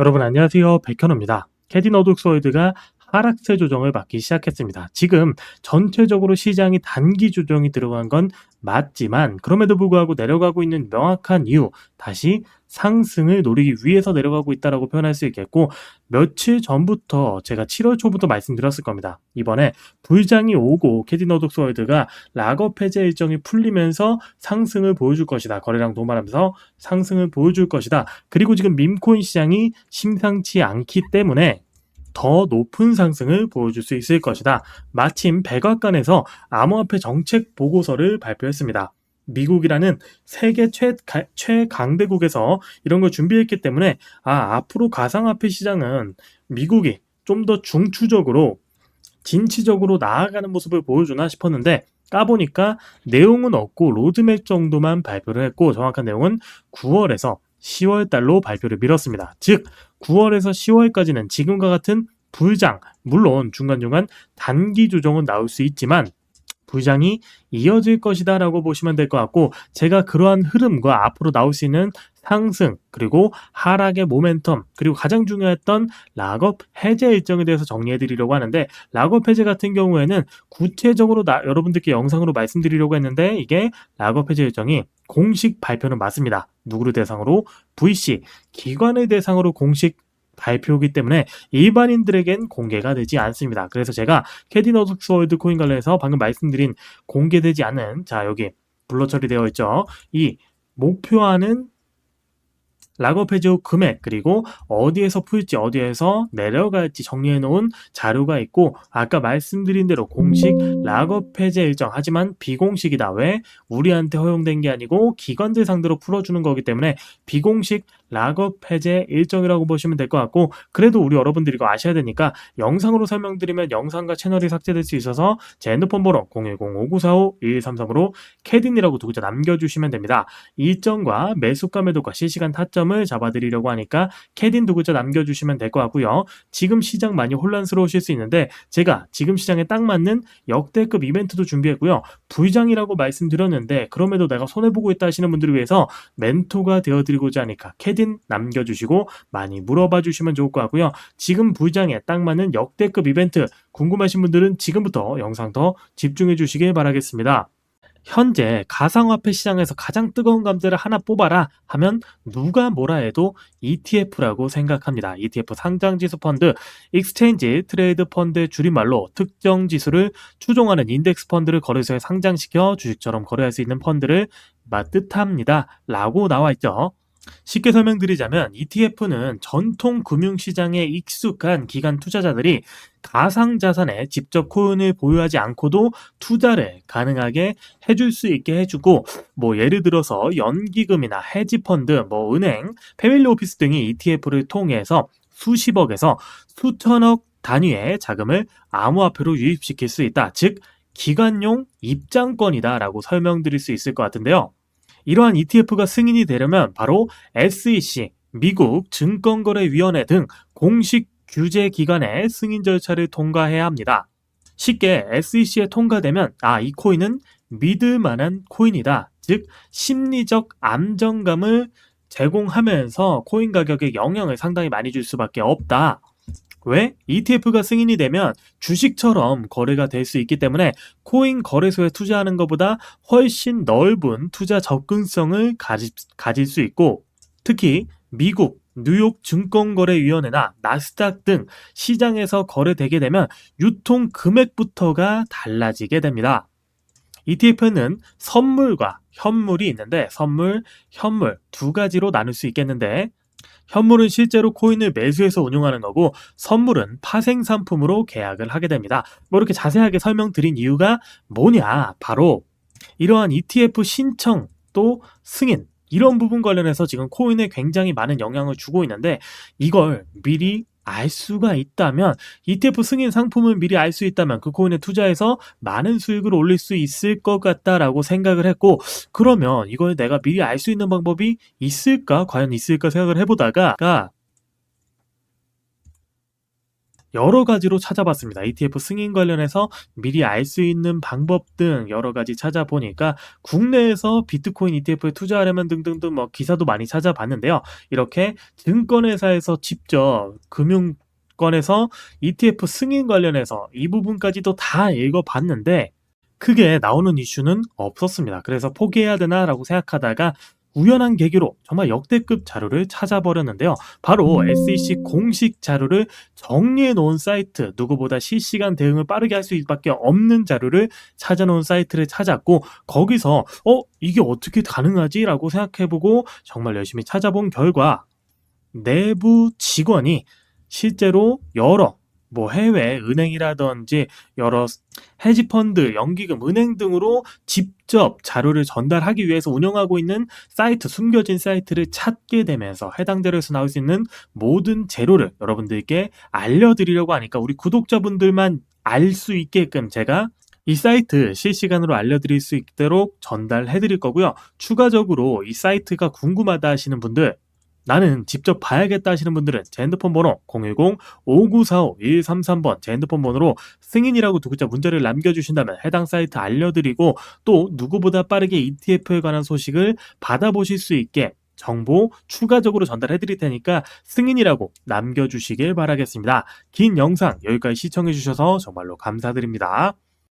여러분 안녕하세요. 백현우입니다. 캐디 너독스월드가 하락세 조정을 받기 시작했습니다. 지금 전체적으로 시장이 단기 조정이 들어간 건 맞지만 그럼에도 불구하고 내려가고 있는 명확한 이유 다시 상승을 노리기 위해서 내려가고 있다라고 표현할 수 있겠고 며칠 전부터 제가 7월 초부터 말씀드렸을 겁니다. 이번에 불장이 오고 캐디 너독스월드가 락업 해제 일정이 풀리면서 상승을 보여줄 것이다. 거래량 도말하면서 상승을 보여줄 것이다. 그리고 지금 밈코인 시장이 심상치 않기 때문에 더 높은 상승을 보여줄 수 있을 것이다. 마침 백악관에서 암호화폐 정책 보고서를 발표했습니다. 미국이라는 세계 최, 최강대국에서 이런 걸 준비했기 때문에 아 앞으로 가상화폐 시장은 미국이 좀 더 중추적으로 진취적으로 나아가는 모습을 보여주나 싶었는데 까보니까 내용은 없고 로드맵 정도만 발표를 했고 정확한 내용은 9월에서 10월 달로 발표를 미뤘습니다. 즉 9월에서 10월까지는 지금과 같은 불장, 물론 중간중간 단기 조정은 나올 수 있지만 부장이 이어질 것이다라고 보시면 될 것 같고 제가 그러한 흐름과 앞으로 나올 수 있는 상승 그리고 하락의 모멘텀 그리고 가장 중요했던 락업 해제 일정에 대해서 정리해 드리려고 하는데 락업 해제 같은 경우에는 구체적으로 나, 여러분들께 영상으로 말씀드리려고 했는데 이게 락업 해제 일정이 공식 발표는 맞습니다. 누구를 대상으로 VC 기관을 대상으로 공식 발표이기 때문에 일반인들에겐 공개가 되지 않습니다. 그래서 제가 캐디너덕스 월드 코인 관련해서 방금 말씀드린 공개되지 않은 자 여기 블러 처리되어 있죠. 이 목표하는 락업 해지 후 금액 그리고 어디에서 풀지 어디에서 내려갈지 정리해 놓은 자료가 있고 아까 말씀드린 대로 공식 락업 해제 일정. 하지만 비공식이다. 왜? 우리한테 허용된 게 아니고 기관들 상대로 풀어주는 거기 때문에 비공식 락업 해제 일정이라고 보시면 될 것 같고 그래도 우리 여러분들이 이거 아셔야 되니까 영상으로 설명드리면 영상과 채널이 삭제될 수 있어서 제 핸드폰 번호 010-5945-1133으로 캐딘이라고 두 글자 남겨주시면 됩니다. 일정과 매수가 매도가 실시간 타점을 잡아드리려고 하니까 캐딘 두 글자 남겨주시면 될 것 같고요. 지금 시장 많이 혼란스러우실 수 있는데 제가 지금 시장에 딱 맞는 역대급 이벤트도 준비했고요. 부장이라고 말씀드렸는데 그럼에도 내가 손해보고 있다 하시는 분들을 위해서 멘토가 되어드리고자 하니까 캐딘 사진 남겨주시고 많이 물어봐 주시면 좋을 것 같고요. 지금 부장에 딱 맞는 역대급 이벤트 궁금하신 분들은 지금부터 영상 더 집중해 주시길 바라겠습니다. 현재 가상화폐 시장에서 가장 뜨거운 감자를 하나 뽑아라 하면 누가 뭐라 해도 ETF라고 생각합니다. ETF 상장지수 펀드, 익스체인지 트레이드 펀드의 줄임말로 특정 지수를 추종하는 인덱스 펀드를 거래소에 상장시켜 주식처럼 거래할 수 있는 펀드를 뜻합니다. 라고 나와 있죠. 쉽게 설명드리자면 ETF는 전통 금융시장에 익숙한 기관 투자자들이 가상자산에 직접 코인을 보유하지 않고도 투자를 가능하게 해줄 수 있게 해주고 뭐 예를 들어서 연기금이나 헤지펀드, 뭐 은행, 패밀리 오피스 등이 ETF를 통해서 수십억에서 수천억 단위의 자금을 암호화폐로 유입시킬 수 있다. 즉 기관용 입장권이다라고 설명드릴 수 있을 것 같은데요. 이러한 ETF가 승인이 되려면 바로 SEC, 미국 증권거래위원회 등 공식 규제 기관의 승인 절차를 통과해야 합니다. 쉽게 SEC에 통과되면 아, 이 코인은 믿을 만한 코인이다. 즉, 심리적 안정감을 제공하면서 코인 가격에 영향을 상당히 많이 줄 수밖에 없다. 왜? ETF가 승인이 되면 주식처럼 거래가 될 수 있기 때문에 코인 거래소에 투자하는 것보다 훨씬 넓은 투자 접근성을 가지, 가질 수 있고 특히 미국 뉴욕 증권거래위원회나 나스닥 등 시장에서 거래되게 되면 유통 금액부터가 달라지게 됩니다. ETF는 선물과 현물이 있는데 선물, 현물 두 가지로 나눌 수 있겠는데 현물은 실제로 코인을 매수해서 운용하는 거고 선물은 파생 상품으로 계약을 하게 됩니다. 뭐 이렇게 자세하게 설명드린 이유가 뭐냐? 바로 이러한 ETF 신청 또 승인 이런 부분 관련해서 지금 코인에 굉장히 많은 영향을 주고 있는데 이걸 미리 알 수가 있다면 ETF 승인 상품을 미리 알 수 있다면 그 코인에 투자해서 많은 수익을 올릴 수 있을 것 같다라고 생각을 했고 그러면 이걸 내가 미리 알 수 있는 방법이 있을까? 과연 있을까 생각을 해보다가 여러 가지로 찾아봤습니다. ETF 승인 관련해서 미리 알 수 있는 방법 등 여러 가지 찾아보니까 국내에서 비트코인 ETF에 투자하려면 등등등 뭐 기사도 많이 찾아봤는데요. 이렇게 증권회사에서 직접 금융권에서 ETF 승인 관련해서 이 부분까지도 다 읽어봤는데 크게 나오는 이슈는 없었습니다. 그래서 포기해야 되나라고 생각하다가 우연한 계기로 정말 역대급 자료를 찾아버렸는데요. 바로 SEC 공식 자료를 정리해 놓은 사이트, 누구보다 실시간 대응을 빠르게 할 수밖에 없는 자료를 찾아놓은 사이트를 찾았고 거기서 어 이게 어떻게 가능하지라고 생각해보고 정말 열심히 찾아본 결과 내부 직원이 실제로 여러 뭐 해외 은행이라든지 여러 헤지 펀드, 연기금, 은행 등으로 직접 자료를 전달하기 위해서 운영하고 있는 사이트, 숨겨진 사이트를 찾게 되면서 해당 자료에서 나올 수 있는 모든 재료를 여러분들께 알려드리려고 하니까 우리 구독자분들만 알 수 있게끔 제가 이 사이트 실시간으로 알려드릴 수 있도록 전달해 드릴 거고요. 추가적으로 이 사이트가 궁금하다 하시는 분들 나는 직접 봐야겠다 하시는 분들은 제 핸드폰 번호 010-5945-133번 제 핸드폰 번호로 승인이라고 두 글자 문자를 남겨주신다면 해당 사이트 알려드리고 또 누구보다 빠르게 ETF에 관한 소식을 받아보실 수 있게 정보 추가적으로 전달해 드릴 테니까 승인이라고 남겨주시길 바라겠습니다. 긴 영상 여기까지 시청해 주셔서 정말로 감사드립니다.